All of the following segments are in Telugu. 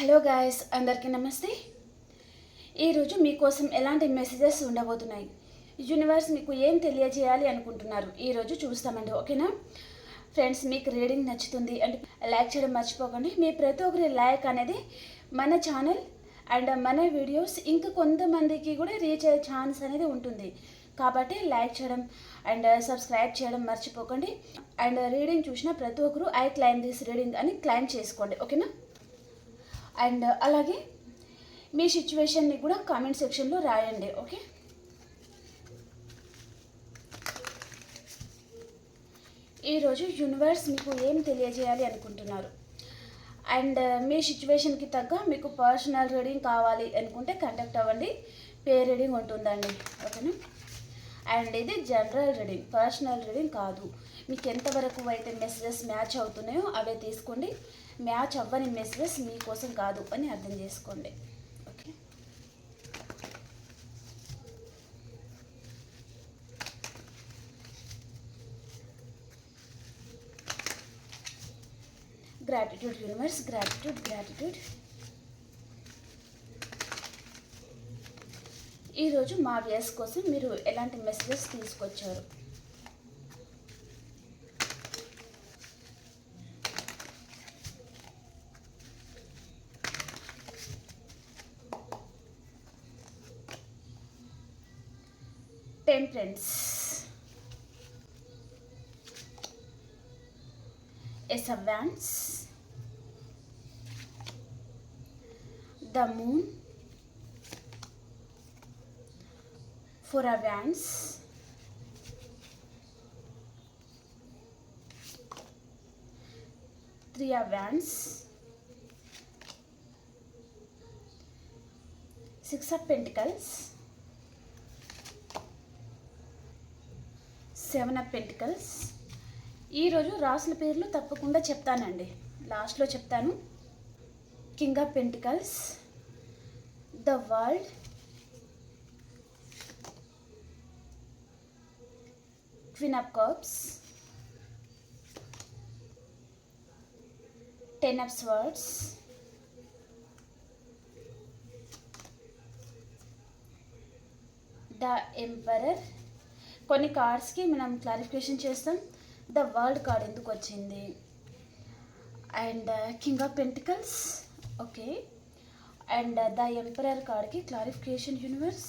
హలో గాయస్ అందరికీ నమస్తే. ఈరోజు మీకోసం ఎలాంటి మెసేజెస్ ఉండబోతున్నాయి? యూనివర్స్ మీకు ఏం తెలియజేయాలి అనుకుంటున్నారు? ఈరోజు చూస్తామండి ఓకేనా? ఫ్రెండ్స్ మీకు రీడింగ్ నచ్చుతుంది అండ్ లైక్ చేయడం మర్చిపోకండి. మీ ప్రతి ఒక్కరి లైక్ అనేది మన ఛానల్ అండ్ మన వీడియోస్ ఇంకా కొంతమందికి కూడా రీచ్ అయ్యే ఛాన్స్ అనేది ఉంటుంది. కాబట్టి లైక్ చేయడం అండ్ సబ్స్క్రైబ్ చేయడం మర్చిపోకండి. అండ్ రీడింగ్ చూసిన ప్రతి ఒక్కరు ఐ క్లైమ్ దిస్ రీడింగ్ అని క్లైమ్ చేసుకోండి ఓకేనా? అండ్ అలాగే మీ సిచ్యువేషన్ని కూడా కామెంట్ సెక్షన్లో రాయండి ఓకే? ఈరోజు యూనివర్స్ మీకు ఏం తెలియజేయాలి అనుకుంటున్నారు? అండ్ మీ సిచ్యువేషన్కి తగ్గ మీకు పర్సనల్ రీడింగ్ కావాలి అనుకుంటే కంటాక్ట్ అవ్వండి. పే రీడింగ్ ఉంటుందండి ఓకేనా? అండ్ ఇది జనరల్ రీడింగ్ పర్సనల్ రీడింగ్ కాదు. మీకు ఎంతవరకు అయితే మెసేజెస్ మ్యాచ్ అవుతున్నాయో అవే తీసుకోండి. మ్యాచ్ అవ్వని మెసేజెస్ మీకోసం కాదు అని అర్థం చేసుకోండి. Okay? Gratitude universe gratitude gratitude ఈరోజు మా వ్యాస్ కోసం మీరు ఎలాంటి మెసేజెస్ తీసుకొచ్చారు? 10 Is A. The moon. For advance Three avance. Six of Pentacles. Seven of pentacles. ఈరోజు రాసుల పేర్లు తప్పకుండా చెప్తానండి. లాస్ట్లో చెప్తాను. King of pentacles the world queen of cups ten of swords the emperor కొన్ని కార్డ్స్కి మనం క్లారిఫికేషన్ చేస్తాం. ద వరల్డ్ కార్డ్ ఎందుకు వచ్చింది? And uh, king of pentacles okay. And uh, the emperor కార్డ్కి క్లారిఫికేషన్ యూనివర్స్.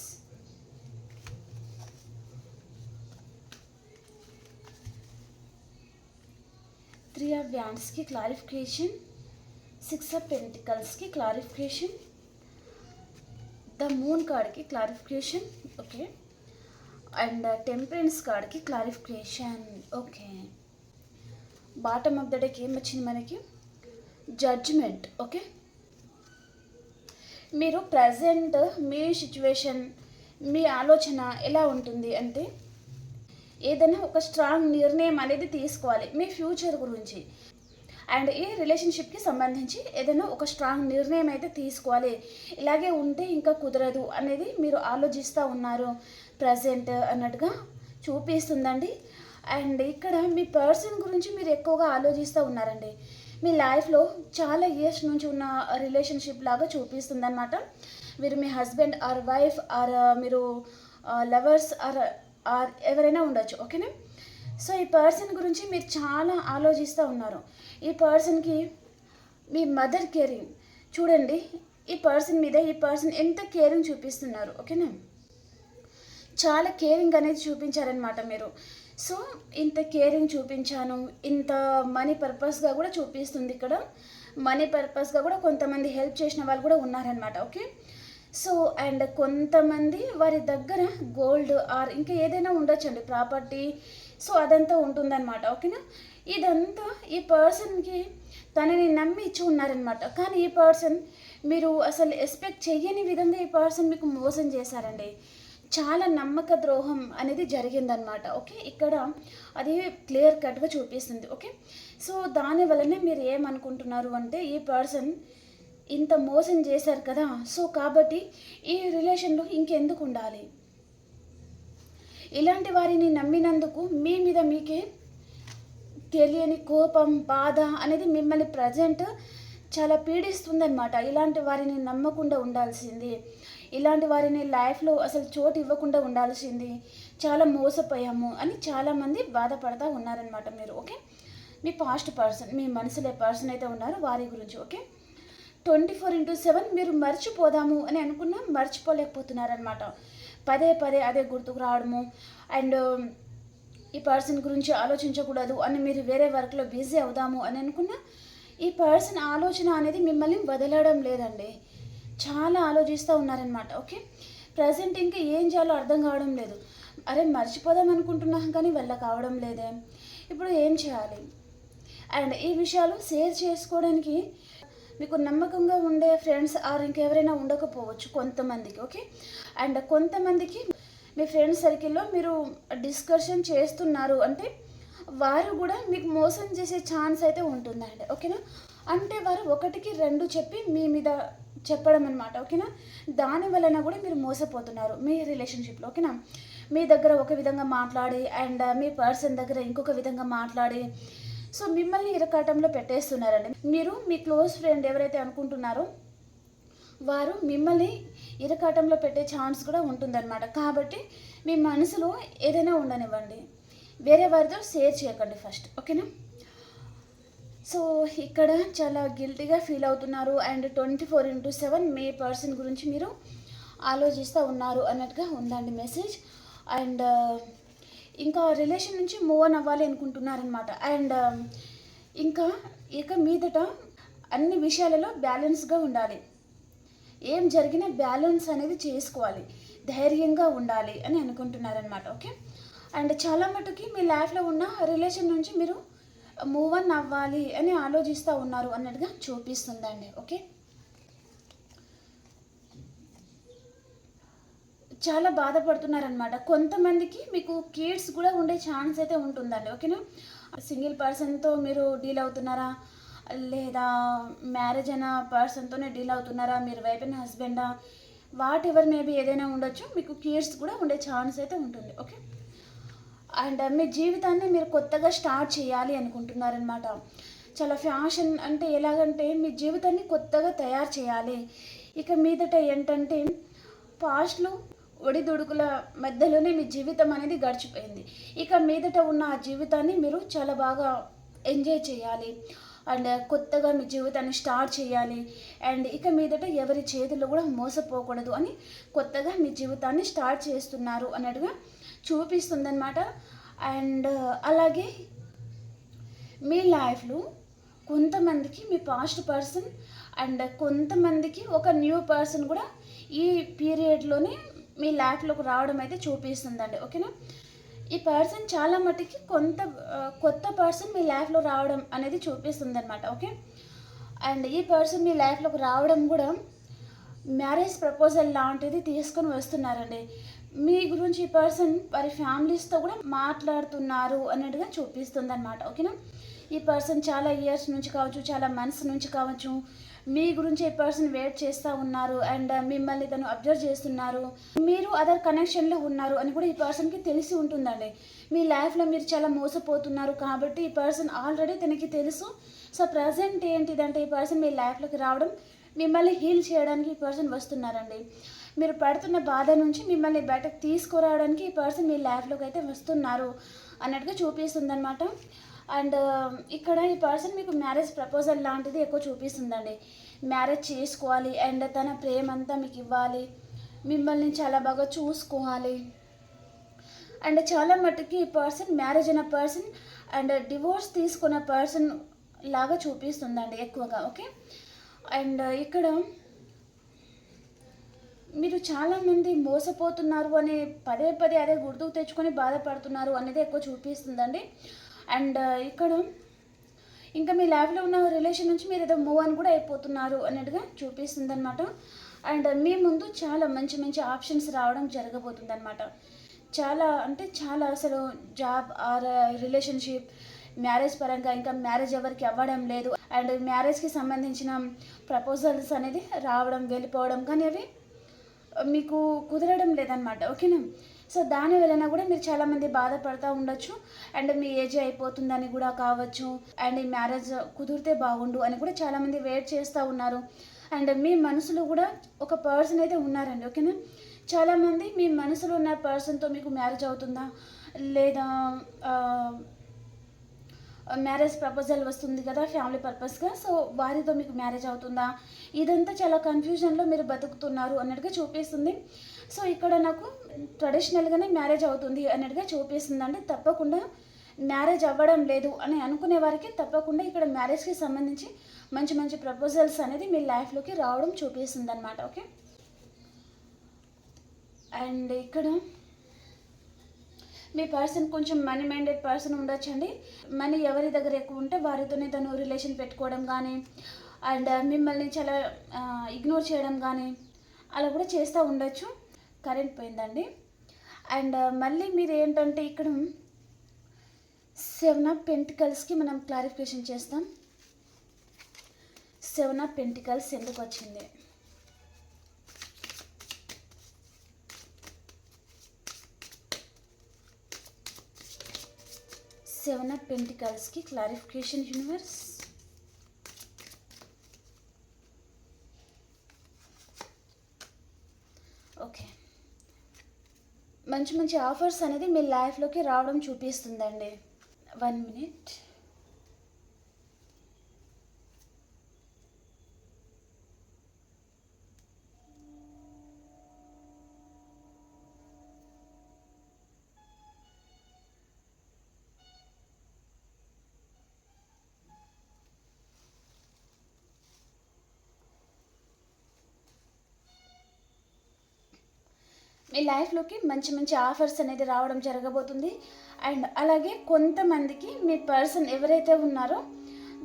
త్రీ ఆఫ్ వ్యాండ్స్కి క్లారిఫికేషన్ సిక్స్ ఆఫ్ పెంటికల్స్కి క్లారిఫికేషన్ ద మూన్ కార్డ్కి క్లారిఫికేషన్ ఓకే. అండ్ టెంపరెన్స్ కార్డ్కి clarification. Okay. Bottom of the డేకి ఏం వచ్చింది మనకి? జడ్జ్మెంట్. ఓకే. మీరు ప్రజెంట్ మీ సిచ్యువేషన్ మీ ఆలోచన ఎలా ఉంటుంది అంటే ఏదైనా ఒక స్ట్రాంగ్ నిర్ణయం అనేది తీసుకోవాలి. మీ ఫ్యూచర్ గురించి. అండ్ ఈ రిలేషన్షిప్కి సంబంధించి ఏదైనా ఒక స్ట్రాంగ్ నిర్ణయం అయితే తీసుకోవాలి. ఇలాగే ఉంటే ఇంకా కుదరదు అనేది మీరు ఆలోచిస్తూ ఉన్నారు. ప్రజెంట్ అన్నట్టుగా చూపిస్తుందండి. అండ్ ఇక్కడ మీ పర్సన్ గురించి మీరు ఎక్కువగా ఆలోచిస్తూ ఉన్నారండి. మీ లైఫ్లో చాలా ఇయర్స్ నుంచి ఉన్న రిలేషన్షిప్ లాగా చూపిస్తుంది అనమాట మీరు మీ హస్బెండ్ ఆర్ వైఫ్ ఆర్ మీరు లవర్స్ ఆర్ ఆర్ ఎవరైనా ఉండొచ్చు ఓకేనా? సో ఈ పర్సన్ గురించి మీరు చాలా ఆలోచిస్తూ ఉన్నారు. ఈ పర్సన్కి మీ మదర్ కేరింగ్ చూడండి ఈ పర్సన్ మీద ఈ పర్సన్ ఎంత కేరింగ్ చూపిస్తున్నారు ఓకేనా చాలా కేరింగ్ అనేది చూపించారనమాట మీరు. సో ఇంత కేరింగ్ చూపించాను ఇంత మనీ పర్పస్గా కూడా చూపిస్తుంది ఇక్కడ. మనీ పర్పస్గా కూడా కొంతమంది హెల్ప్ చేసిన వాళ్ళు కూడా ఉన్నారనమాట ఓకే సో అండ్ కొంతమంది వారి దగ్గర గోల్డ్ ఆర్ ఇంకా ఏదైనా ఉండొచ్చండి ప్రాపర్టీ సో అదంతా ఉంటుందన్నమాట ఓకేనా ఇదంతా ఈ పర్సన్కి తనని నమ్మి ఇచ్చి ఉన్నారనమాట కానీ ఈ పర్సన్ మీరు అసలు ఎక్స్పెక్ట్ చెయ్యని విధంగా ఈ పర్సన్ మీకు మోసం చేశారండి. చాలా నమ్మక ద్రోహం అనేది జరిగిందనమాట ఓకే? ఇక్కడ అది క్లియర్ కట్గా చూపిస్తుంది. ఓకే? సో దాని వలనే మీరు ఏమనుకుంటున్నారు అంటే ఈ పర్సన్ ఇంత మోసం చేశారు కదా. సో కాబట్టి ఈ రిలేషన్లో ఇంకెందుకు ఉండాలి? ఇలాంటి వారిని నమ్మినందుకు మీ మీద మీకే తెలియని కోపం బాధ అనేది మిమ్మల్ని ప్రజెంట్ చాలా పీడిస్తుందన్నమాట. ఇలాంటి వారిని నమ్మకుండా ఉండాల్సింది. ఇలాంటి వారిని లైఫ్లో అసలు చోటు ఇవ్వకుండా ఉండాల్సింది. చాలా మోసపోయాము అని చాలామంది బాధపడతా ఉన్నారనమాట మీరు ఓకే? మీ పాస్ట్ పర్సన్ మీ మనసులో పర్సన్ అయితే ఉన్నారో వారి గురించి okay? Twenty four into seven మీరు మర్చిపోదాము అని అనుకున్నా మర్చిపోలేకపోతున్నారనమాట పదే పదే అదే గుర్తుకు రావడము. అండ్ ఈ పర్సన్ గురించి ఆలోచించకూడదు అని మీరు వేరే వర్క్లో బిజీ అవుదాము అని అనుకున్నా ఈ పర్సన్ ఆలోచన అనేది మిమ్మల్ని వదలడం లేదండి. చాలా ఆలోచిస్తూ ఉన్నారనమాట ఓకే? ప్రజెంట్ ఇంకా ఏం చేయాలో అర్థం కావడం లేదు. అరే మర్చిపోదాం అనుకుంటున్నాం కానీ వెళ్ళ కావడం లేదే. ఇప్పుడు ఏం చేయాలి? అండ్ ఈ విషయాలు షేర్ చేసుకోవడానికి మీకు నమ్మకంగా ఉండే ఫ్రెండ్స్ ఆర్ ఇంకెవరైనా ఉండకపోవచ్చు కొంతమందికి ఓకే? అండ్ కొంతమందికి మీ ఫ్రెండ్స్ సర్కిల్లో మీరు డిస్కషన్ చేస్తున్నారు అంటే వారు కూడా మీకు మోసం చేసే ఛాన్స్ అయితే ఉంటుందండి ఓకేనా అంటే వారు ఒకటికి రెండు చెప్పి మీ మీద చెప్పడం అనమాట ఓకేనా దాని వలన కూడా మీరు మోసపోతున్నారు మీ రిలేషన్షిప్లో ఓకేనా మీ దగ్గర ఒక విధంగా మాట్లాడి అండ్ మీ పర్సన్ దగ్గర ఇంకొక విధంగా మాట్లాడి సో మిమ్మల్ని ఇరకాటంలో పెట్టేస్తున్నారండి. మీరు మీ క్లోజ్ ఫ్రెండ్ ఎవరైతే అనుకుంటున్నారో వారు మిమ్మల్ని ఇరకాటంలో పెట్టే ఛాన్స్ కూడా ఉంటుందన్నమాట. కాబట్టి మీ మనసులో ఏదైనా ఉండనివ్వండి. వేరే వారితో షేర్ చేయకండి ఫస్ట్ ఓకేనా? సో ఇక్కడ చాలా గిల్టీగా ఫీల్ అవుతున్నారు and twenty four into seven me person గురించి మీరు ఆలోచిస్తూ ఉన్నారు అన్నట్టుగా ఉందండి మెసేజ్. అండ్ ఇంకా రిలేషన్ నుంచి మూవ్ ఆన్ అవ్వాలి అనుకుంటున్నారనమాట అండ్ ఇంకా ఇక మీదట అన్ని విషయాలలో బ్యాలెన్స్గా ఉండాలి. ఏం జరిగినా బ్యాలెన్స్ అనేది చేసుకోవాలి. ధైర్యంగా ఉండాలి అని అనుకుంటున్నారనమాట ఓకే? అండ్ చాలా మటుకి మీ లైఫ్లో ఉన్న రిలేషన్ నుంచి మీరు మూవ్ అన్ అవ్వాలి అని ఆలోచిస్తూ ఉన్నారు అన్నట్టుగా చూపిస్తుందండి ఓకే? చాలా బాధపడుతున్నారనమాట కొంతమందికి మీకు కిడ్స్ కూడా ఉండే ఛాన్స్ అయితే ఉంటుందండి ఓకేనా? సింగిల్ పర్సన్తో మీరు డీల్ అవుతున్నారా? లేదా మ్యారేజ్ అయిన పర్సన్తోనే డీల్ అవుతున్నారా? మీరు వైఫ్ అండ్ హస్బెండా వాట్ ఎవర్ మేబీ ఏదైనా ఉండొచ్చు. మీకు కిడ్స్ కూడా ఉండే ఛాన్స్ అయితే ఉంటుంది. ఓకే అండ్ uh, మీ జీవితాన్ని మీరు కొత్తగా స్టార్ట్ చేయాలి అనుకుంటున్నారనమాట చాలా ఫ్యాషన్ అంటే ఎలాగంటే మీ జీవితాన్ని కొత్తగా తయారు చేయాలి. ఇక మీదట ఏంటంటే పాస్ట్లో ఒడిదుడుకుల మధ్యలోనే మీ జీవితం అనేది గడిచిపోయింది. ఇక మీదట ఉన్న ఆ జీవితాన్ని మీరు చాలా బాగా ఎంజాయ్ చేయాలి. అండ్ కొత్తగా మీ జీవితాన్ని స్టార్ట్ చేయాలి. అండ్ ఇక మీదట ఎవరి చేతిలో కూడా మోసపోకూడదు అని కొత్తగా మీ జీవితాన్ని స్టార్ట్ చేస్తున్నారు అన్నట్టుగా చూపిస్తుందన్నమాట. అండ్ అలాగే మీ లైఫ్లో కొంతమందికి మీ పాస్ట్ పర్సన్ అండ్ కొంతమందికి ఒక న్యూ పర్సన్ కూడా ఈ పీరియడ్లోనే మీ లైఫ్లోకి రావడం అయితే చూపిస్తుందండి. ఓకేనా ఈ పర్సన్ చాలా మటుకి కొంత కొత్త పర్సన్ మీ లైఫ్లో రావడం అనేది చూపిస్తుంది అనమాట ఓకే అండ్ ఈ పర్సన్ మీ లైఫ్లోకి రావడం కూడా మ్యారేజ్ ప్రపోజల్ లాంటిది తీసుకొని వస్తున్నారండి. మీ గురించి ఈ పర్సన్ వారి ఫ్యామిలీస్తో కూడా మాట్లాడుతున్నారు అన్నట్టుగా చూపిస్తుంది అనమాట ఓకేనా ఈ పర్సన్ చాలా ఇయర్స్ నుంచి కావచ్చు చాలా మంత్స్ నుంచి కావచ్చు మీ గురించి ఈ పర్సన్ వెయిట్ చేస్తూ ఉన్నారు అండ్ మిమ్మల్ని తను అబ్జర్వ్ చేస్తున్నారు. మీరు అదర్ కనెక్షన్లో ఉన్నారు అని కూడా ఈ పర్సన్కి తెలిసి ఉంటుందండి. మీ లైఫ్లో మీరు చాలా మోసపోతున్నారు కాబట్టి ఈ పర్సన్ ఆల్రెడీ తనకి తెలుసు. సో ప్రజెంట్ ఏంటిదంటే ఈ పర్సన్ మీ లైఫ్లోకి రావడం మిమ్మల్ని హీల్ చేయడానికి ఈ పర్సన్ వస్తున్నారండి. మీరు పడుతున్న బాధ నుంచి మిమ్మల్ని బయటకు తీసుకురావడానికి ఈ పర్సన్ మీ లైఫ్లోకి అయితే వస్తున్నారు అన్నట్టుగా చూపిస్తుంది అనమాట అండ్ um, ఇక్కడ ఈ పర్సన్ మీకు మ్యారేజ్ ప్రపోజల్ లాంటిది ఎక్కువ చూపిస్తుందండి. మ్యారేజ్ చేసుకోవాలి అండ్ తన ప్రేమ అంతా మీకు ఇవ్వాలి మిమ్మల్ని చాలా బాగా చూసుకోవాలి. అండ్ చాలా మట్టుకి ఈ పర్సన్ మ్యారేజ్ అయిన పర్సన్ అండ్ డివోర్స్ తీసుకున్న పర్సన్ లాగా చూపిస్తుందండి ఎక్కువగా ఓకే? అండ్ ఇక్కడ మీరు చాలామంది మోసపోతున్నారు అనే పదే పదే అదే గుర్తుకు తెచ్చుకొని బాధపడుతున్నారు అనేది ఎక్కువ చూపిస్తుందండి. అండ్ ఇక్కడ ఇంకా మీ లైఫ్లో ఉన్న రిలేషన్ నుంచి మీరు ఏదో మూవ్ అని కూడా అయిపోతున్నారు అన్నట్టుగా చూపిస్తుంది అనమాట అండ్ మీ ముందు చాలా మంచి మంచి ఆప్షన్స్ రావడం జరగబోతుంది అనమాట చాలా అంటే చాలా అసలు జాబ్ ఆర్ రిలేషన్షిప్ మ్యారేజ్ పరంగా ఇంకా మ్యారేజ్ ఎవరికి అవ్వడం లేదు. అండ్ మ్యారేజ్కి సంబంధించిన ప్రపోజల్స్ అనేది రావడం వెళ్ళిపోవడం కానీ అవి మీకు కుదరడం లేదనమాట ఓకేనా? సో దాని వలన కూడా మీరు చాలామంది బాధపడతా ఉండొచ్చు. అండ్ మీ ఏజ్ అయిపోతుందని కూడా కావచ్చు. అండ్ ఈ మ్యారేజ్ కుదిరితే బాగుండు అని కూడా చాలామంది వెయిట్ చేస్తూ ఉన్నారు. అండ్ మీ మనసులో కూడా ఒక పర్సన్ అయితే ఉన్నారండి ఓకేనా? చాలామంది మీ మనసులో ఉన్న పర్సన్తో మీకు మ్యారేజ్ అవుతుందా? లేదా మ్యారేజ్ ప్రపోజల్ వస్తుంది కదా ఫ్యామిలీ పర్పస్గా సో వారితో మీకు మ్యారేజ్ అవుతుందా? ఇదంతా చాలా కన్ఫ్యూజన్లో మీరు బతుకుతున్నారు అన్నట్టుగా చూపిస్తుంది. సో ఇక్కడ నాకు ట్రెడిషనల్గానే మ్యారేజ్ అవుతుంది అన్నట్టుగా చూపిస్తుంది అంటే తప్పకుండా మ్యారేజ్ అవ్వడం లేదు అని అనుకునే వారికి తప్పకుండా ఇక్కడ మ్యారేజ్కి సంబంధించి మంచి మంచి ప్రపోజల్స్ అనేది మీ లైఫ్లోకి రావడం చూపిస్తుంది అనమాట ఓకే? అండ్ ఇక్కడ మీ పర్సన్ కొంచెం మనీ మైండెడ్ పర్సన్ ఉండొచ్చండి. మనీ ఎవరి దగ్గర ఎక్కువ ఉంటే వారితోనే తను రిలేషన్ పెట్టుకోవడం కానీ అండ్ మిమ్మల్ని చాలా ఇగ్నోర్ చేయడం కానీ అలా కూడా చేస్తూ ఉండొచ్చు. కరెంట్ పోయిందండి. అండ్ మళ్ళీ మీరు ఏంటంటే ఇక్కడ సెవెన్ ఆఫ్ పెంటికల్స్కి మనం క్లారిఫికేషన్ చేస్తాం. సెవెన్ ఆఫ్ పెంటికల్స్ ఎందుకు వచ్చింది? సెవెన్ ఆఫ్ పెంటికల్స్కి క్లారిఫికేషన్ యూనివర్స్ ఓకే మంచి మంచి ఆఫర్స్ అనేది మీ లైఫ్లోకి రావడం చూపిస్తుందండి. One minute. మీ లైఫ్లోకి మంచి మంచి ఆఫర్స్ అనేది రావడం జరగబోతుంది. అండ్ అలాగే కొంతమందికి మీ పర్సన్ ఎవరైతే ఉన్నారో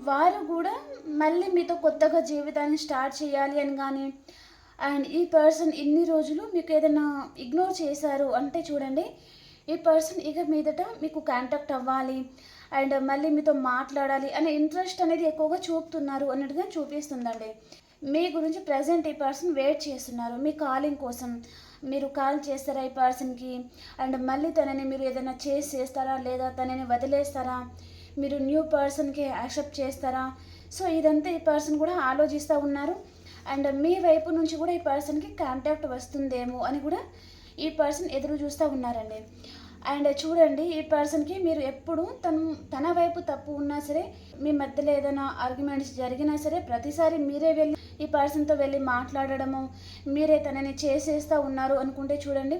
వారు కూడా మళ్ళీ మీతో కొత్తగా జీవితాన్ని స్టార్ట్ చేయాలి అని కానీ అండ్ ఈ పర్సన్ ఇన్ని రోజులు మీకు ఏదైనా ఇగ్నోర్ చేశారు అంటే చూడండి ఈ పర్సన్ ఇక మీదట మీకు కాంటాక్ట్ అవ్వాలి అండ్ మళ్ళీ మీతో మాట్లాడాలి అనే ఇంట్రెస్ట్ అనేది ఎక్కువగా చూపుతున్నారు అన్నట్టుగా చూపిస్తుందండి. మీ గురించి ప్రజెంట్ ఈ పర్సన్ వెయిట్ చేస్తున్నారు మీ కాలింగ్ కోసం. మీరు కాల్ చేస్తారా ఈ పర్సన్కి? అండ్ మళ్ళీ తనని మీరు ఏదైనా చేసి చేస్తారా? లేదా తనని వదిలేస్తారా? మీరు న్యూ పర్సన్కి యాక్సెప్ట్ చేస్తారా? సో ఇదంతా ఈ పర్సన్ కూడా ఆలోచిస్తూ ఉన్నారు. అండ్ మీ వైపు నుంచి కూడా ఈ పర్సన్కి కాంటాక్ట్ వస్తుందేమో అని కూడా ఈ పర్సన్ ఎదురు చూస్తూ ఉన్నారండి. అండ్ చూడండి ఈ పర్సన్కి మీరు ఎప్పుడు తను తన వైపు తప్పు ఉన్నా సరే మీ మధ్యలో ఏదైనా ఆర్గ్యుమెంట్స్ జరిగినా సరే ప్రతిసారి మీరే వెళ్ళి ఈ పర్సన్తో వెళ్ళి మాట్లాడడము మీరే తనని చేసేస్తూ ఉన్నారు అనుకుంటే చూడండి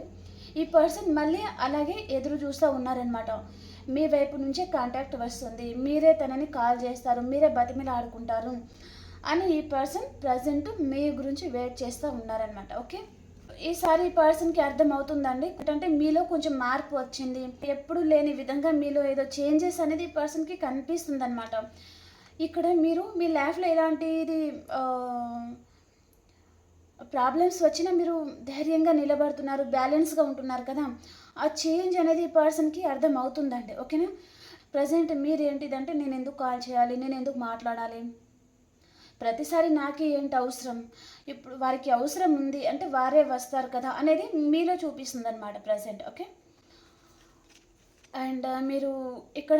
ఈ పర్సన్ మళ్ళీ అలాగే ఎదురు చూస్తూ ఉన్నారనమాట మీ వైపు నుంచే కాంటాక్ట్ వస్తుంది మీరే తనని కాల్ చేస్తారు మీరే బతిమిలాడుకుంటారు అని ఈ పర్సన్ ప్రజెంట్ మీ గురించి వెయిట్ చేస్తూ ఉన్నారనమాట ఓకే? ఈసారి ఈ పర్సన్కి అర్థం అవుతుందండి ఏంటంటే మీలో కొంచెం మార్పు వచ్చింది. ఎప్పుడు లేని విధంగా మీలో ఏదో చేంజెస్ అనేది ఈ పర్సన్కి కనిపిస్తుంది అనమాట ఇక్కడ మీరు మీ లైఫ్లో ఎలాంటిది ప్రాబ్లమ్స్ వచ్చినా మీరు ధైర్యంగా నిలబడుతున్నారు బ్యాలెన్స్గా ఉంటున్నారు కదా ఆ చేంజ్ అనేది ఈ పర్సన్కి అర్థం అవుతుందండి ఓకేనా? ప్రజెంట్ మీరు ఏంటిదంటే నేను ఎందుకు కాల్ చేయాలి నేను ఎందుకు మాట్లాడాలి? ప్రతిసారి నాకే ఏంటి అవసరం? ఇప్పుడు వారికి అవసరం ఉంది అంటే వారే వస్తారు కదా అనేది మీలో చూపిస్తుంది అనమాట ప్రజెంట్ ఓకే అండ్ uh, మీరు ఇక్కడ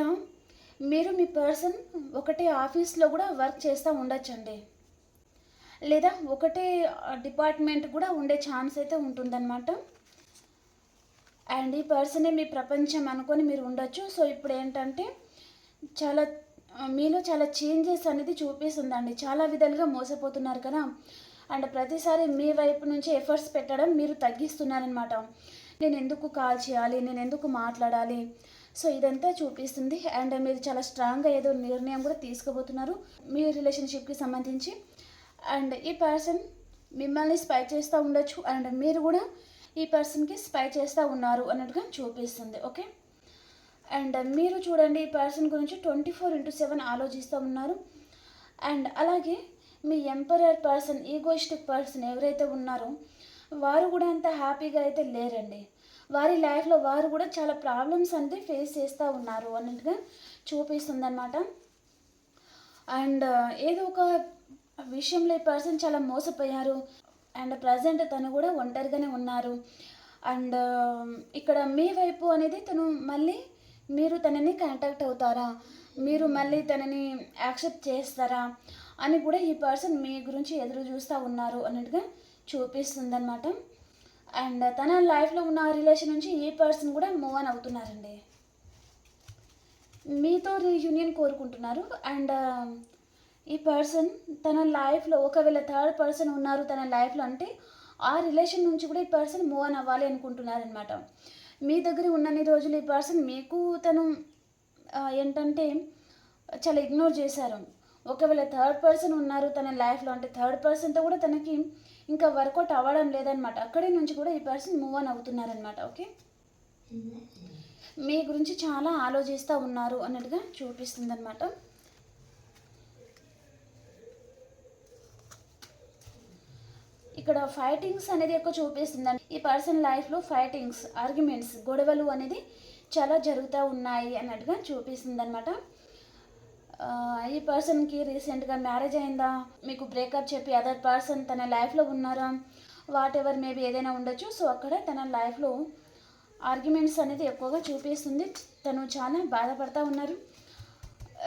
మీరు మీ పర్సన్ ఒకటే ఆఫీస్లో కూడా వర్క్ చేస్తూ ఉండొచ్చండి. లేదా ఒకటే uh, డిపార్ట్మెంట్ కూడా ఉండే ఛాన్స్ అయితే ఉంటుందన్నమాట. అండ్ ఈ పర్సనే మీ ప్రపంచం అనుకొని మీరు ఉండొచ్చు. సో ఇప్పుడు ఏంటంటే చాలా uh, మీలో చాలా చేంజెస్ అనేది చూపిస్తుందండి. చాలా విధాలుగా మోసపోతున్నారు కదా. అండ్ ప్రతిసారి మీ వైపు నుంచి ఎఫర్ట్స్ పెట్టడం మీరు తగ్గిస్తున్నారనమాట నేను ఎందుకు కాల్ చేయాలి? నేను ఎందుకు మాట్లాడాలి? సో ఇదంతా చూపిస్తుంది. అండ్ మీరు చాలా స్ట్రాంగ్గా ఏదో నిర్ణయం కూడా తీసుకోబోతున్నారు మీ రిలేషన్షిప్కి సంబంధించి. అండ్ ఈ పర్సన్ మిమ్మల్ని స్పై చేస్తూ ఉండొచ్చు. అండ్ మీరు కూడా ఈ పర్సన్కి స్పై చేస్తూ ఉన్నారు అన్నట్టుగా చూపిస్తుంది. ఓకే? అండ్ మీరు చూడండి ఈ పర్సన్ గురించి ట్వంటీ ఫోర్ ఇంటూ సెవెన్ ఆలోచిస్తూ ఉన్నారు. అండ్ అలాగే మీ ఎంపరర్ పర్సన్ ఈగోయిస్టిక్ పర్సన్ ఎవరైతే ఉన్నారో వారు కూడా అంత హ్యాపీగా అయితే లేరండి. వారి లైఫ్లో వారు కూడా చాలా ప్రాబ్లమ్స్ అనేది ఫేస్ చేస్తూ ఉన్నారు అన్నట్టుగా చూపిస్తుందన్నమాట. అండ్ ఏదో ఒక విషయంలో ఈ పర్సన్ చాలా మోసపోయారు. అండ్ ప్రజెంట్ తను కూడా ఒంటరిగానే ఉన్నారు. అండ్ ఇక్కడ మీ వైపు అనేది తను మళ్ళీ మీరు తనని కాంటాక్ట్ అవుతారా? మీరు మళ్ళీ తనని యాక్సెప్ట్ చేస్తారా? అని కూడా ఈ పర్సన్ మీ గురించి ఎదురు చూస్తూ ఉన్నారు అన్నట్టుగా చూపిస్తుంది అనమాట అండ్ తన లైఫ్లో ఉన్న రిలేషన్ నుంచి ఈ పర్సన్ కూడా మూవ్ ఆన్ అవుతున్నారండి. మీతో రీయూనియన్ కోరుకుంటున్నారు. అండ్ um, ఈ పర్సన్ తన లైఫ్లో ఒకవేళ థర్డ్ పర్సన్ ఉన్నారు తన లైఫ్లో అంటే ఆ రిలేషన్ నుంచి కూడా ఈ పర్సన్ మూవ్ ఆన్ అవ్వాలి అనుకుంటున్నారనమాట మీ దగ్గర ఉన్నన్ని రోజులు ఈ పర్సన్ మీకు తను ఏంటంటే చాలా ఇగ్నోర్ చేశారు. ఒకవేళ థర్డ్ పర్సన్ ఉన్నారు తన లైఫ్లో అంటే థర్డ్ పర్సన్తో కూడా తనకి ఇంకా వర్కౌట్ అవ్వడం లేదనమాట అక్కడి నుంచి కూడా ఈ పర్సన్ మూవ్ ఆన్ అవుతున్నారనమాట ఓకే మీ గురించి చాలా ఆలోచిస్తూ ఉన్నారు అన్నట్టుగా చూపిస్తుంది అనమాట ఇక్కడ ఫైటింగ్స్ అనేది ఎక్కువ చూపిస్తుంది ఈ పర్సన్ లైఫ్లో ఫైటింగ్స్ ఆర్గ్యుమెంట్స్ గొడవలు అనేది చాలా జరుగుతూ ఉన్నాయి అన్నట్టుగా చూపిస్తుంది అనమాట ఈ పర్సన్కి రీసెంట్గా మ్యారేజ్ అయిందా? మీకు బ్రేకప్ చెప్పి అదర్ పర్సన్ తన లైఫ్లో ఉన్నారా? వాట్ ఎవర్ మేబీ ఏదైనా ఉండొచ్చు. సో అక్కడ తన లైఫ్లో ఆర్గ్యుమెంట్స్ అనేది ఎక్కువగా చూపిస్తుంది. తను చాలా బాధపడతా ఉన్నారు.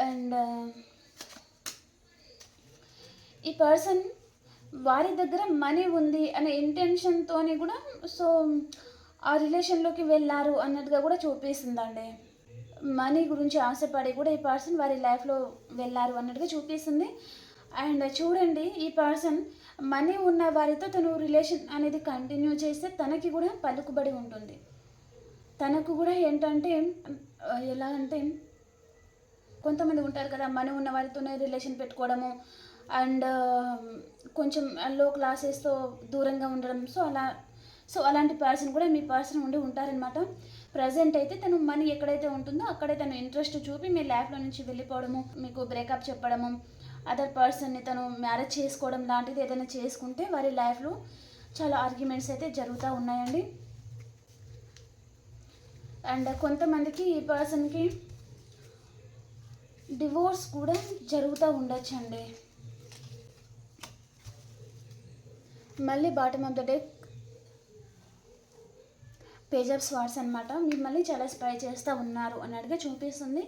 అండ్ ఈ పర్సన్ వారి దగ్గర మనీ ఉంది అనే ఇంటెన్షన్తోని కూడా సో ఆ రిలేషన్లోకి వెళ్ళారు అన్నట్టుగా కూడా చూపిస్తుందండి. మనీ గురించి ఆశపడి కూడా ఈ పర్సన్ వారి లైఫ్లో వెళ్ళారు అన్నట్టుగా చూపిస్తుంది. అండ్ చూడండి ఈ పర్సన్ మనీ ఉన్న వారితో తను రిలేషన్ అనేది కంటిన్యూ చేస్తే తనకి కూడా పలుకుబడి ఉంటుంది. తనకు కూడా ఏంటంటే ఎలా అంటే కొంతమంది ఉంటారు కదా మనీ ఉన్న వారితోనే రిలేషన్ పెట్టుకోవడము అండ్ కొంచెం లో క్లాసెస్తో దూరంగా ఉండడం. సో అలా సో అలాంటి పర్సన్ కూడా మీ పర్సన్ ఉండి ఉంటారనమాట ప్రజెంట్ అయితే తను మనీ ఎక్కడైతే ఉంటుందో అక్కడే తను ఇంట్రెస్ట్ చూపి మీ లైఫ్లో నుంచి వెళ్ళిపోవడము మీకు బ్రేకప్ చెప్పడము అదర్ పర్సన్ని తను మ్యారేజ్ చేసుకోవడం లాంటిది ఏదైనా చేసుకుంటే వారి లైఫ్లో చాలా ఆర్గ్యుమెంట్స్ అయితే జరుగుతూ ఉన్నాయండి. అండ్ కొంతమందికి ఈ పర్సన్కి డివోర్స్ కూడా జరుగుతూ ఉండొచ్చండి. మళ్ళీ bottom of the day page of అనమాట మిమ్మల్ని చాలా స్పై చేస్తూ ఉన్నారు అన్నట్టుగా చూపిస్తుంది.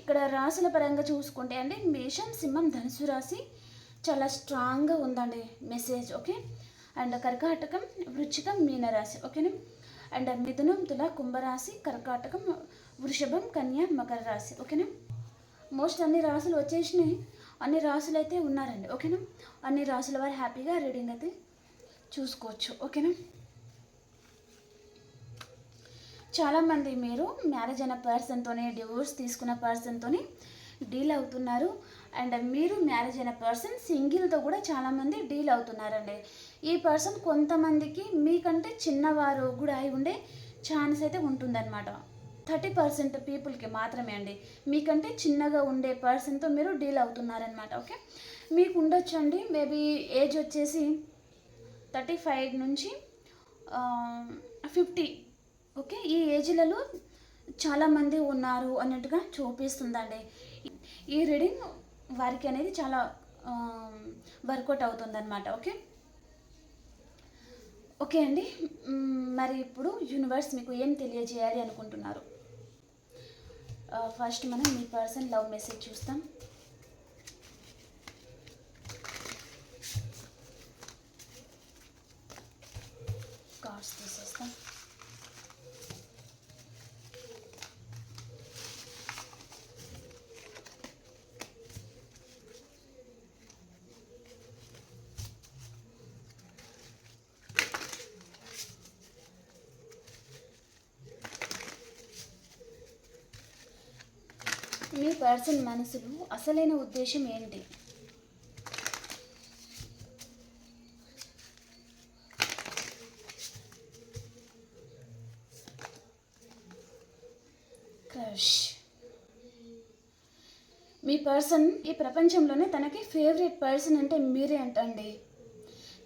ఇక్కడ రాశుల పరంగా చూసుకుంటే అండి మేషం సింహం ధనుసు రాశి చాలా స్ట్రాంగ్గా ఉందండి మెసేజ్ ఓకే అండ్ కర్కాటకం వృచ్చికం మీనరాశి ఓకేనా అండ్ మిథునం తుల కుంభరాశి కర్కాటకం వృషభం కన్యా మకర రాశి ఓకేనా మోస్ట్ అన్ని రాసులు వచ్చేసినాయి. అన్ని రాసులు అయితే ఉన్నారండి ఓకేనా అన్ని రాసుల వారు హ్యాపీగా రీడింగ్ అయితే చూసుకోవచ్చు ఓకేనా చాలామంది మీరు మ్యారేజ్ అయిన పర్సన్తోనే డివోర్స్ తీసుకున్న పర్సన్తోనే డీల్ అవుతున్నారు. అండ్ మీరు మ్యారేజ్ అయిన పర్సన్ సింగిల్తో కూడా చాలామంది డీల్ అవుతున్నారండి. ఈ పర్సన్ కొంతమందికి మీకంటే చిన్నవారు కూడా అయి ఉండే ఛాన్స్ అయితే ఉంటుందన్నమాట. థర్టీ పర్సెంట్ పీపుల్కి మాత్రమే అండి. మీకంటే చిన్నగా ఉండే పర్సన్తో మీరు డీల్ అవుతున్నారనమాట ఓకే? మీకు ఉండొచ్చు అండి మేబీ ఏజ్ వచ్చేసి థర్టీ ఫైవ్ నుంచి ఫిఫ్టీ ఓకే ఈ ఏజ్లలో చాలామంది ఉన్నారు అన్నట్టుగా చూపిస్తుందండి. ఈ రీడింగ్ వారికి అనేది చాలా వర్కౌట్ అవుతుందన్నమాట ఓకే? ఓకే అండి మరి ఇప్పుడు యూనివర్స్ మీకు ఏం తెలియజేయాలి అనుకుంటున్నారు? ఫస్ట్ మనం మీ పర్సన్ లవ్ మెసేజ్ చూస్తాం కార్డ్స్ తీసేస్తాం మీ పర్సన్ మనసులో అసలైన ఉద్దేశం ఏంటి? క్రష్. మీ పర్సన్ ఈ ప్రపంచంలోనే తనకి ఫేవరెట్ పర్సన్ అంటే మీరే అంటండి.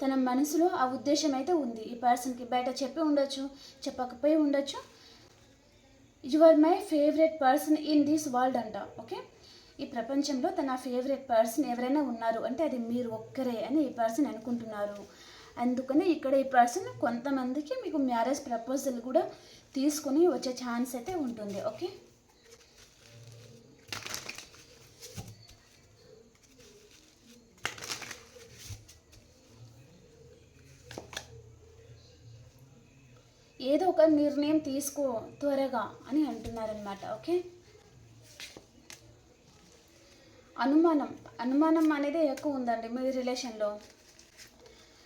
తన మనసులో ఆ ఉద్దేశం అయితే ఉంది. ఈ పర్సన్కి బయట చెప్పి ఉండొచ్చు చెప్పకపోయి ఉండొచ్చు you are my favourite person in this world అంట ఓకే ఈ ప్రపంచంలో తన ఫేవరెట్ పర్సన్ ఎవరైనా ఉన్నారు అంటే అది మీరు ఒక్కరే అని ఈ పర్సన్ అనుకుంటున్నారు. అందుకని ఇక్కడ ఈ పర్సన్ కొంతమందికి మీకు మ్యారేజ్ ప్రపోజల్ కూడా తీసుకుని వచ్చే ఛాన్స్ అయితే ఉంటుంది ఓకే ఏదో ఒక నిర్ణయం తీసుకో త్వరగా అని అంటున్నారనమాట ఓకే? అనుమానం. అనుమానం అనేది ఎక్కువ ఉందండి మీ రిలేషన్లో.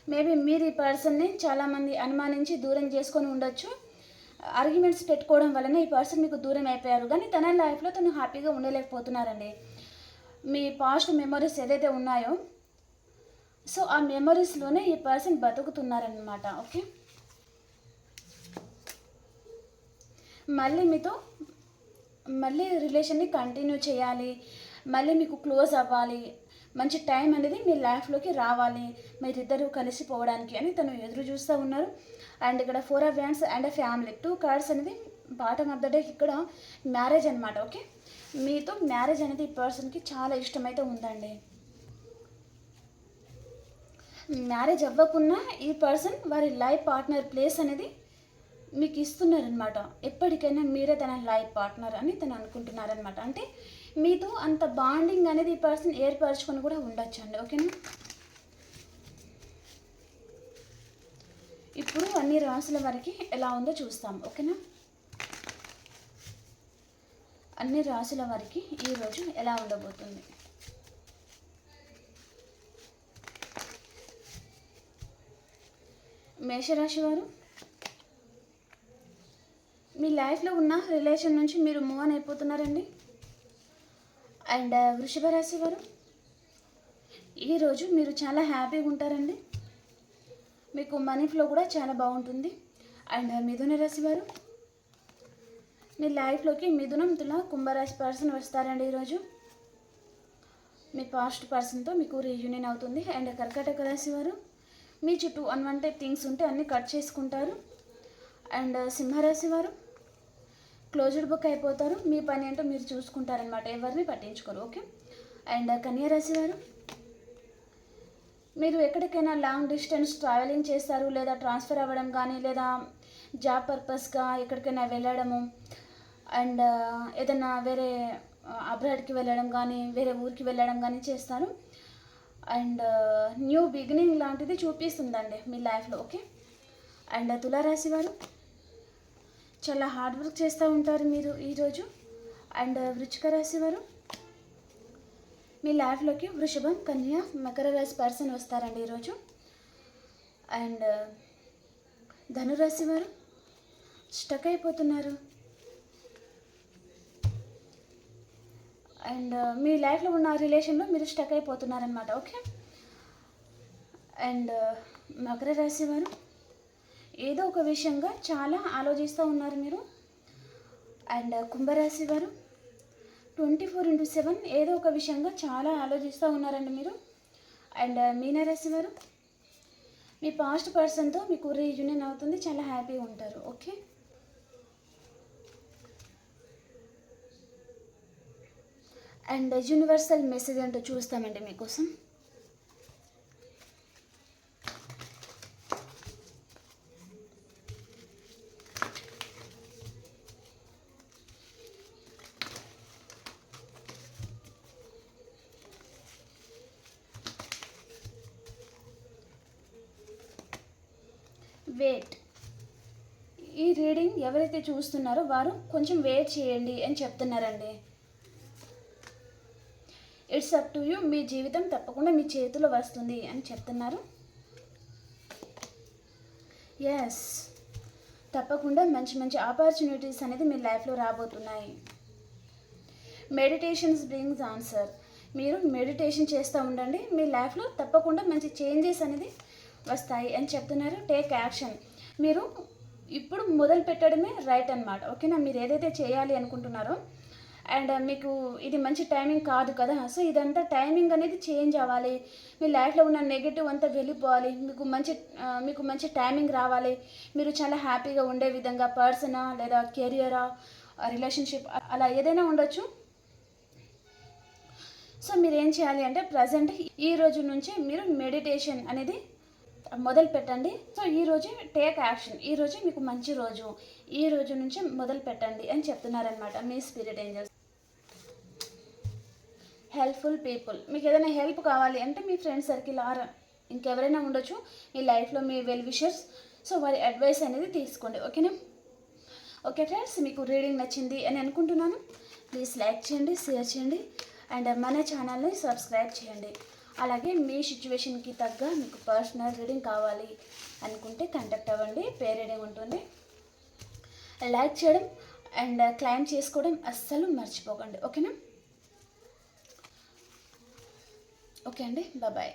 మేబీ మీరు ఈ పర్సన్ని చాలామంది అనుమానించి దూరం చేసుకొని ఉండొచ్చు. ఆర్గ్యుమెంట్స్ పెట్టుకోవడం వలన ఈ పర్సన్ మీకు దూరం అయిపోయారు. కానీ తన లైఫ్లో తను హ్యాపీగా ఉండలేకపోతున్నారండి. మీ పాస్ట్ మెమరీస్ ఏదైతే ఉన్నాయో సో ఆ మెమరీస్లోనే ఈ పర్సన్ బతుకుతున్నారనమాట ఓకే? మళ్ళీ మీతో మళ్ళీ రిలేషన్ని కంటిన్యూ చేయాలి. మళ్ళీ మీకు క్లోజ్ అవ్వాలి. మంచి టైం అనేది మీ లైఫ్లోకి రావాలి. మీరిద్దరూ కలిసిపోవడానికి అని తను ఎదురు చూస్తూ ఉన్నారు. అండ్ ఇక్కడ four of wands and family two cards అనేది బాటమ్ ఆఫ్ ద డే ఇక్కడ మ్యారేజ్ అనమాట ఓకే మీతో మ్యారేజ్ అనేది ఈ పర్సన్కి చాలా ఇష్టమైతే ఉందండి. మ్యారేజ్ అవ్వకున్నా ఈ పర్సన్ వారి లైఫ్ పార్ట్నర్ ప్లేస్ అనేది మీకు ఇస్తున్నారనమాట ఎప్పటికైనా మీరే తన లైఫ్ పార్ట్నర్ అని తను అనుకుంటున్నారనమాట అంటే మీతో అంత బాండింగ్ అనేది ఈ పర్సన్ ఏర్పరచుకొని కూడా ఉండొచ్చు అండి ఓకేనా? ఇప్పుడు అన్ని రాసుల వరకు ఎలా ఉందో చూస్తాం. ఓకేనా? అన్ని రాసుల వరకు ఈరోజు ఎలా ఉండబోతుంది? మేషరాశి వారు మీ లైఫ్లో ఉన్న రిలేషన్ నుంచి మీరు మూవ్ అని అయిపోతున్నారండి? అండ్ వృషభ రాశి వారు? ఈరోజు మీరు చాలా హ్యాపీగా ఉంటారండి. మీకు మనీ ఫ్లో కూడా చాలా బాగుంటుంది. అండ్ మిథున రాశి వారు? మీ లైఫ్లోకి మిథునం తుల కుంభరాశి పర్సన్ వస్తారండి ఈరోజు మీ పాస్ట్ పర్సన్తో మీకు రీయూనియన్ అవుతుంది. అండ్ కర్కాటక రాశి వారు? మీ చుట్టూ అన్వాంటెడ్ థింగ్స్ ఉంటే అన్నీ కట్ చేసుకుంటారు. అండ్ సింహరాశి వారు? క్లోజ్డ్ బుక్ అయిపోతారు. మీ పని ఏంటో మీరు చూసుకుంటారనమాట ఎవరిని పట్టించుకోరు. ఓకే? అండ్ కన్యారాశి వారు మీరు ఎక్కడికైనా లాంగ్ డిస్టెన్స్ ట్రావెలింగ్ చేస్తారు. లేదా ట్రాన్స్ఫర్ అవ్వడం కానీ లేదా జాబ్ పర్పస్గా ఎక్కడికైనా వెళ్ళడము. అండ్ ఏదైనా వేరే అబ్రాడ్కి వెళ్ళడం కానీ వేరే ఊరికి వెళ్ళడం కానీ చేస్తారు. అండ్ న్యూ బిగినింగ్ లాంటిది చూపిస్తుందండి మీ లైఫ్లో. ఓకే? అండ్ తులారాశి వారు చాలా హార్డ్ వర్క్ చేస్తూ ఉంటారు మీరు ఈరోజు అండ్ uh, వృచ్చిక రాశి వారు మీ లైఫ్లోకి వృషభం కన్య మకర రాశి పర్సన్ వస్తారండి ఈరోజు అండ్ uh, ధనురాశి వారు స్టక్ అయిపోతున్నారు. అండ్ uh, మీ లైఫ్లో ఉన్న రిలేషన్లో మీరు స్టక్ అయిపోతున్నారనమాట ఓకే అండ్ మకర రాశి వారు ఏదో ఒక విషయంగా చాలా ఆలోచిస్తూ ఉన్నారు మీరు. అండ్ కుంభరాశి వారు ట్వంటీ ఫోర్ ఇంటూ సెవెన్ ఏదో ఒక విషయంగా చాలా ఆలోచిస్తూ ఉన్నారండి మీరు. అండ్ మీనరాశి వారు మీ పాస్ట్ పర్సన్తో మీకు రీయూనియన్ అవుతుంది చాలా హ్యాపీగా ఉంటారు. ఓకే? అండ్ యూనివర్సల్ మెసేజ్ అంటూ చూస్తామండి మీకోసం వెయిట్ ఈ రీడింగ్ ఎవరైతే చూస్తున్నారో వారు కొంచెం వెయిట్ చేయండి అని చెప్తున్నారండి. ఇట్స్ అప్ టు యూ మీ జీవితం తప్పకుండా మీ చేతిలో వస్తుంది అని చెప్తున్నారు. ఎస్ తప్పకుండా మంచి మంచి ఆపర్చునిటీస్ అనేది మీ లైఫ్లో రాబోతున్నాయి. మెడిటేషన్స్ బ్రింగ్స్ ఆన్సర్ మీరు మెడిటేషన్ చేస్తూ ఉండండి. మీ లైఫ్లో తప్పకుండా మంచి చేంజెస్ అనేది వస్తాయి అని చెప్తున్నారు. టేక్ యాక్షన్ మీరు ఇప్పుడు మొదలు పెట్టడమే రైట్ అనమాట ఓకేనా మీరు ఏదైతే చేయాలి అనుకుంటున్నారో అండ్ uh, మీకు ఇది మంచి టైమింగ్ కాదు కదా? సో ఇదంతా టైమింగ్ అనేది చేంజ్ అవ్వాలి. మీ లైఫ్లో ఉన్న నెగిటివ్ అంతా వెళ్ళిపోవాలి. మీకు మంచి uh, మీకు మంచి టైమింగ్ రావాలి. మీరు చాలా హ్యాపీగా ఉండే విధంగా పర్సనా లేదా కెరియరా రిలేషన్షిప్ అలా ఏదైనా ఉండొచ్చు. సో మీరు ఏం చేయాలి అంటే ప్రజెంట్ ఈ రోజు నుంచి మీరు మెడిటేషన్ అనేది మొదలు పెట్టండి. సో ఈ రోజే టేక్ యాక్షన్ ఈ రోజే మీకు మంచి రోజు. ఈ రోజు నుంచి మొదలు పెట్టండి అని చెప్తున్నారనమాట మీ స్పిరిట్ ఏంజల్స్ హెల్ప్ఫుల్ పీపుల్ మీకు ఏదైనా హెల్ప్ కావాలి అంటే మీ ఫ్రెండ్ సర్కిల్ ఆర్ ఇంకెవరైనా ఉండొచ్చు. మీ లైఫ్లో మీ వెల్ విషర్స్ సో వారి అడ్వైస్ అనేది తీసుకోండి. ఓకేనా ఓకే ఫ్రెండ్స్ మీకు రీడింగ్ నచ్చింది అని అనుకుంటున్నాను. ప్లీజ్ లైక్ చేయండి షేర్ చేయండి. అండ్ మన ఛానల్ని సబ్స్క్రైబ్ చేయండి. అలాగే మీ సిచ్యువేషన్కి తగ్గ మీకు పర్సనల్ రీడింగ్ కావాలి అనుకుంటే కాంటాక్ట్ అవ్వండి పే రీడింగ్ ఉంటుంది. లైక్ చేయడం అండ్ క్లైమ్ చేసుకోవడం అస్సలు మర్చిపోకండి. ఓకేనా ఓకే అండి? బాయ్